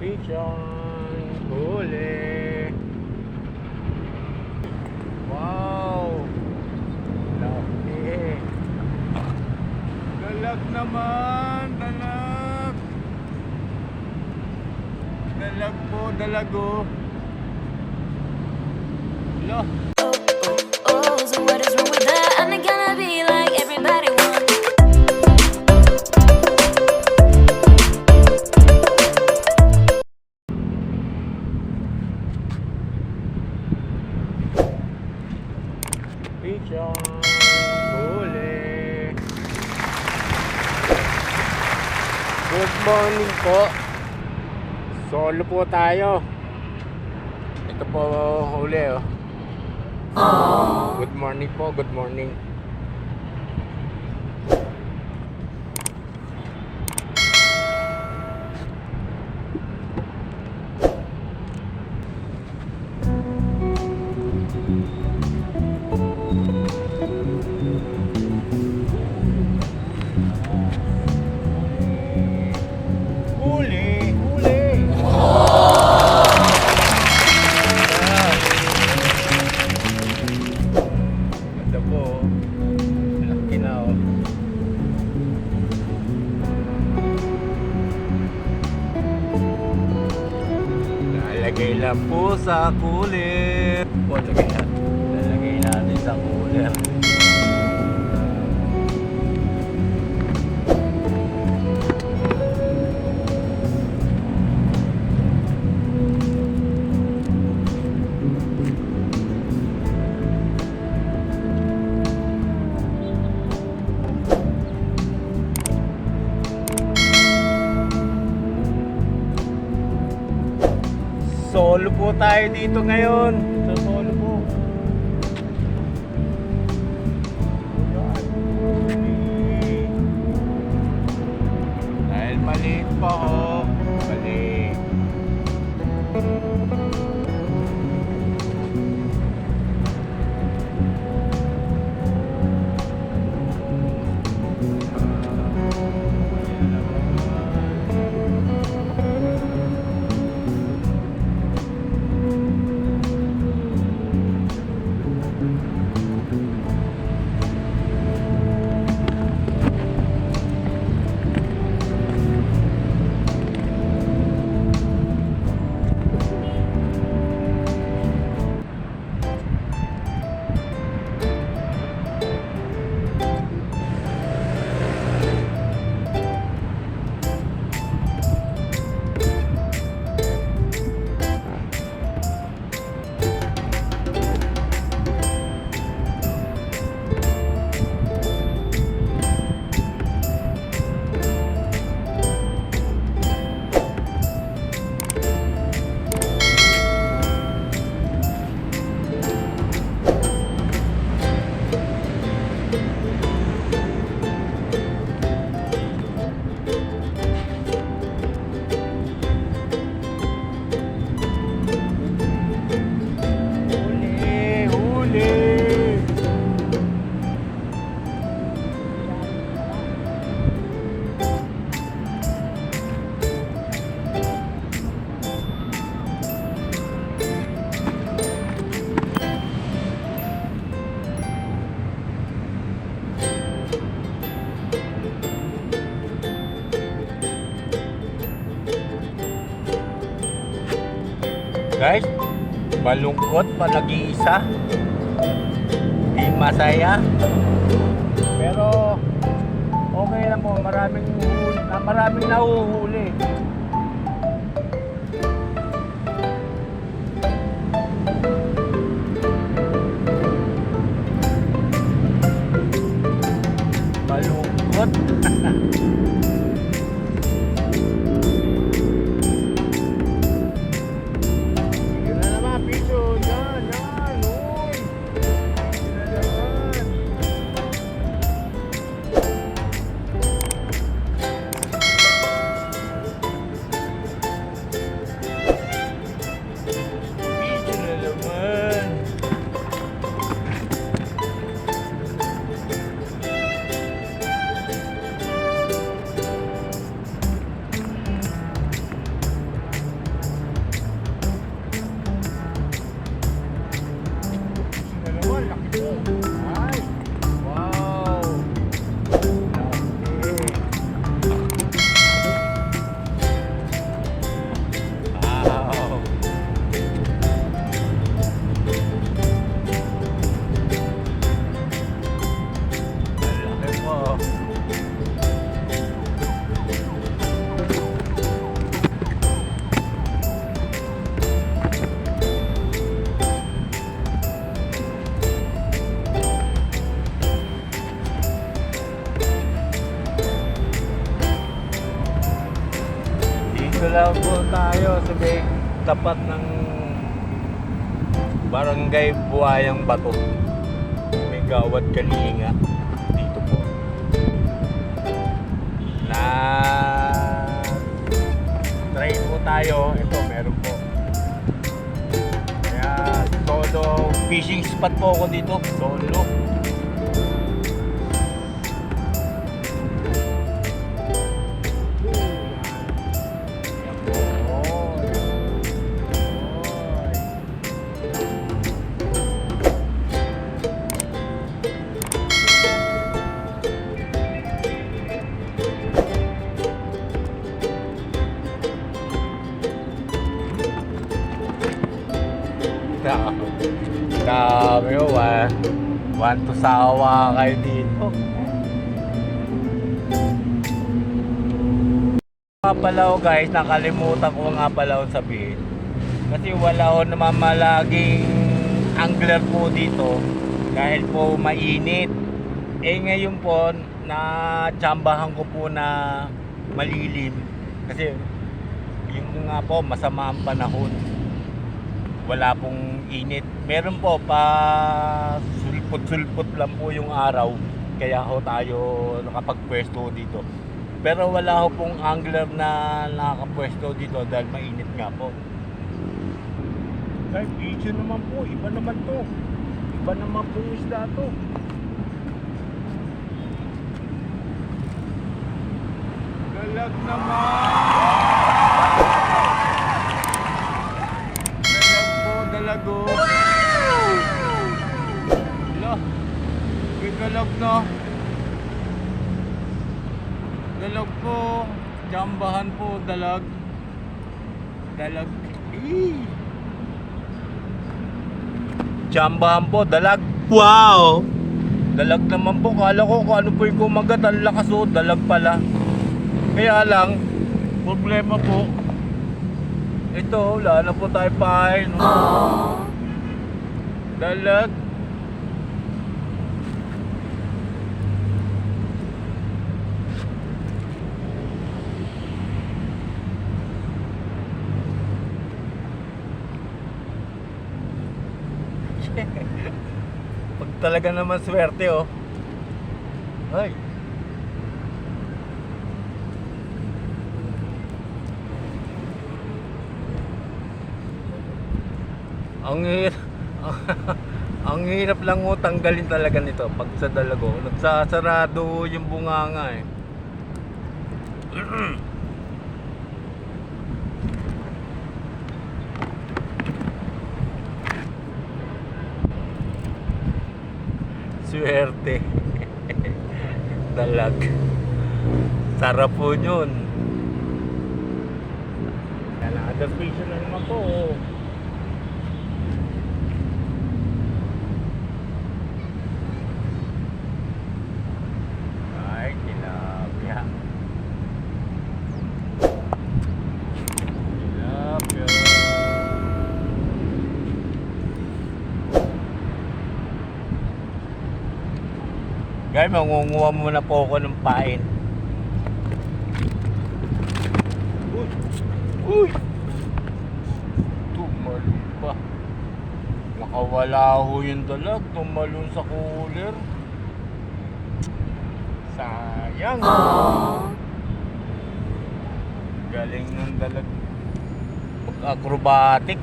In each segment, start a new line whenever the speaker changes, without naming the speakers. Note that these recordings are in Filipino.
Pichon. Huli. Wow. Laki. Dalag naman. Dalag. Dalag po. Dalago. Lo. Pichon. Huli. Good morning po. Solo po tayo. Ito po huli oh. Good morning po, good morning. Sa tayo dito ngayon. Guys, malungkot pa nag-iisa. Di masaya. Pero okay lang po, maraming maraming nahuhuli. Tayo sa may tapat ng Barangay Buhayang Bato. May gawad kalinga dito po. Na try po tayo. Ito, meron po. Kaya todo fishing spot po ako dito. Solo. One to sawa kayo dito. Nga pala oh, guys, nakalimutan ko nga pala oh sabihin. Kasi wala ho namamalaging angler po dito dahil po mainit. Eh ngayon po, na tsambahan ko po na malilim kasi yung nga po masama ang panahon wala pong init. Meron po pa sulpot-sulpot lang po yung araw. Kaya ho tayo nakapagpwesto dito. Pero wala ho pong angler na nakapwesto dito dahil mainit nga po. Kahit video naman po, iba naman to. Iba naman po isda to. Galag naman! Jambahan po, dalag. Dalag. Eee. Jambahan po, dalag. Wow! Dalag naman po, kala ko kung ano po yung kumagat, ang lakas o, dalag pala. Kaya lang, problema po, ito, wala na po tayo pain. Dalag. Pag talaga naman swerte oh. Ay. Ang hirap, ang hirap lang mo tanggalin talaga nito pag sa dalago. Nagsasarado yung bunganga eh. Swerte. Dalag. Sarap po yun. Another piso na naman po. oh. Ay, tilapia. Tilapia. Guys, mangunguha muna po ako ng pain. Uy! Uy! Tumalon pa. Nakawala ho yung dalag. Tumalon sa cooler. Sayang. Galing ng dalag. Pag-acrobatic.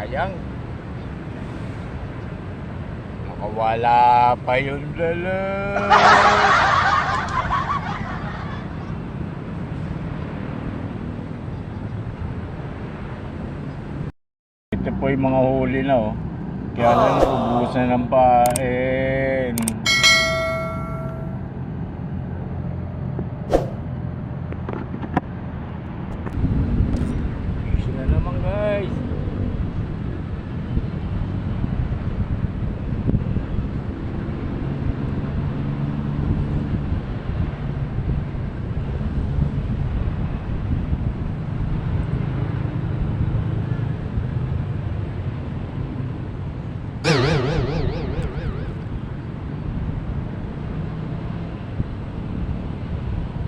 Sayang. Nakawala pa yung dalag. Ito po yung mga huli na oh. Kaya lang ubusan ng pain. Fish na naman guys.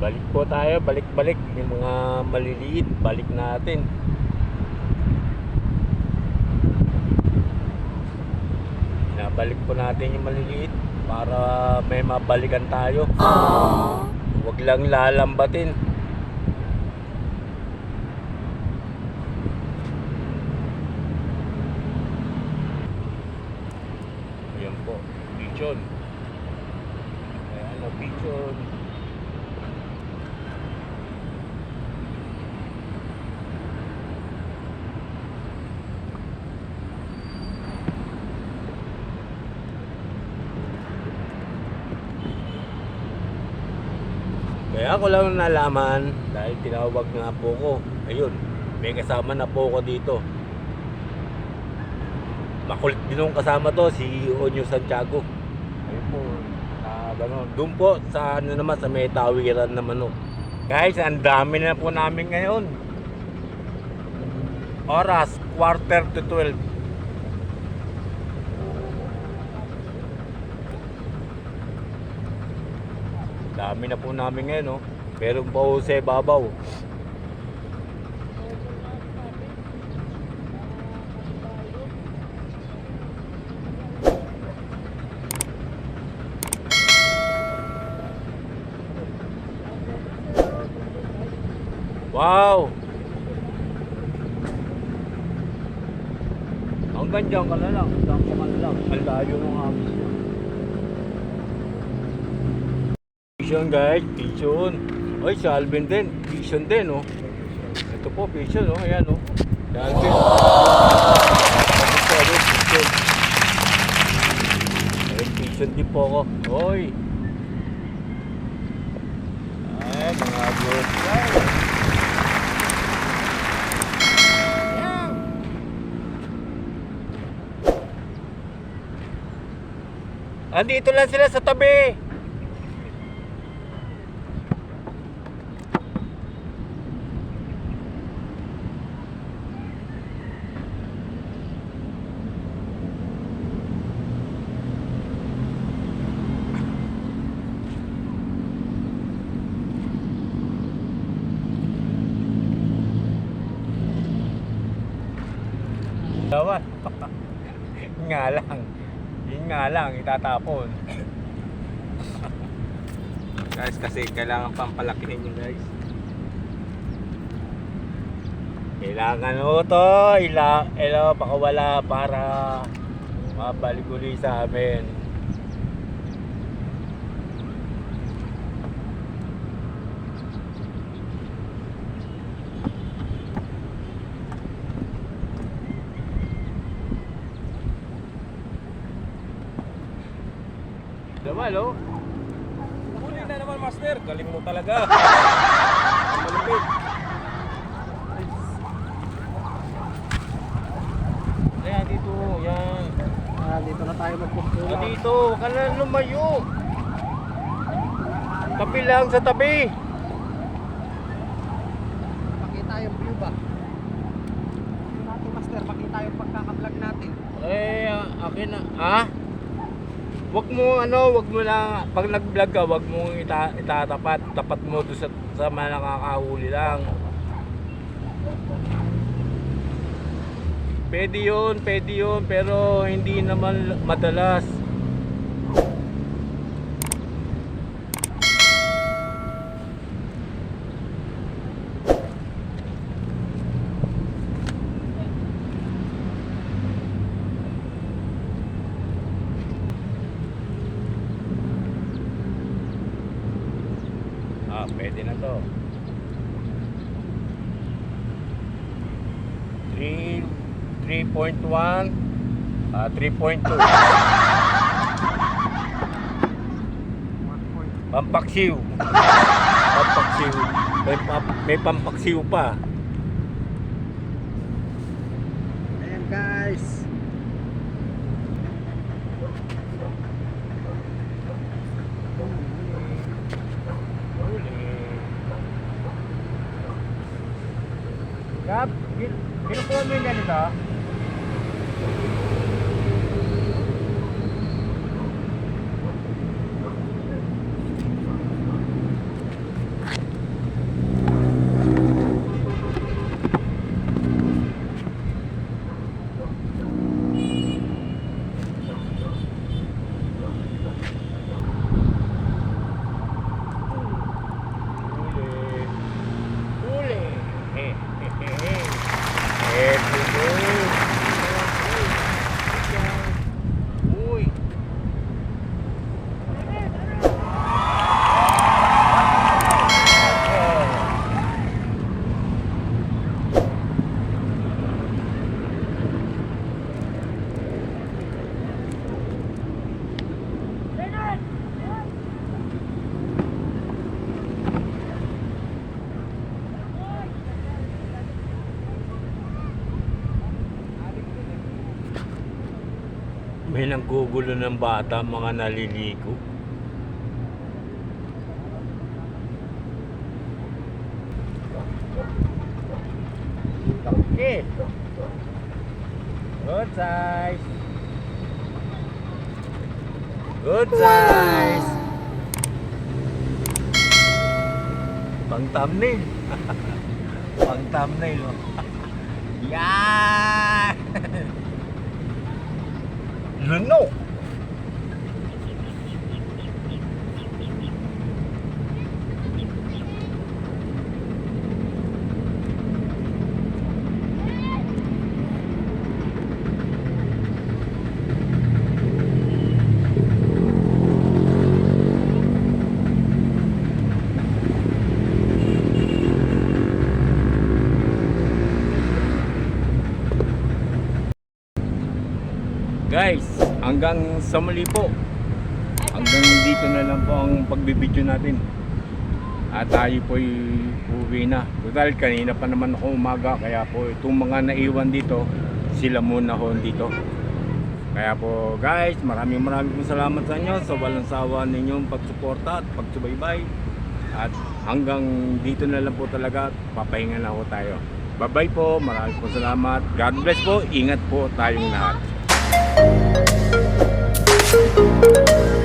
Balik po tayo, balik-balik. Yung mga maliliit, balik natin. Nabalik po natin yung maliliit para may mabalikan tayo. Huwag lang lalambatin. Ayan po, pigeon. Ayan, ano, pigeon. Kaya ako lang nalaman dahil tinawag nga po ko. Ayun, may kasama na po ko dito. Makulit din yung kasama to, si Onyo Santiago. Ayun po, sa gano'n. Doon po, sa ano naman, sa may tawiran naman o. Guys, ang dami na po namin ngayon. Oras, quarter to 12. Dami na po namin ngayon, no? Meron pa po sa babaw. Wow! Hanggang dyan ka na lang. Hanggang ka na lang. Ang layo ng amin. Vision guys, vision. Oy, si Alvin din. Vision din, oh. Ito po, vision, oh. Ayan, oh. Si Alvin. Vision. Ay, vision din po ako. Oy. Ay, mga guys. Andito lang sila sa tabi. Dawan. Yun nga lang. Yun nga lang, itatapon. guys, kasi kailangan pampalakihin yun guys. Kailangan mo to, ila, ila, baka wala para mabalik uli sa amin. Damal, oh.
Huli na naman, Master. Galing mo talaga. Malupit.
Ayan, dito, yan.
Ah, dito na tayo
Ah,
magpupula.
dito, huwag ka na lumayo. Tabi lang sa tabi.
Makita yung view ba? View natin, Master. Makita yung pagkaka-vlog natin.
Eh, ah, akin na. Ha? Wag mo ano, wag mo lang pag nag-vlog ka, wag mo ita, itatapat, tapat mo doon sa sa mga nakakahuli lang. Pwede yun, pwede yun, pero hindi naman madalas. Ah, pwede na to. 3 3.1 ah 3.2 Pampaksiw. Pampaksiw. May, may pampaksiw pa.
Ayan, guys.
Gab, kinukuha mo yung ganito? Pinanggugulo ng bata, mga naliligo. Okay. Good size. Good size. Pang thumbnail. Pang thumbnail. oh. Yan! 人闹。Hanggang sa muli po. Hanggang dito na lang po ang pagbibideo natin. At tayo po uwi na. Total, kanina pa naman ako umaga. Kaya po itong mga naiwan dito, sila muna ho dito. Kaya po guys, maraming maraming po salamat sa inyo sa walang sawa ninyong pagsuporta at pagsubaybay. At hanggang dito na lang po talaga, papahinga na po tayo. Bye-bye po, maraming po salamat. God bless po, ingat po tayong lahat. Thank you.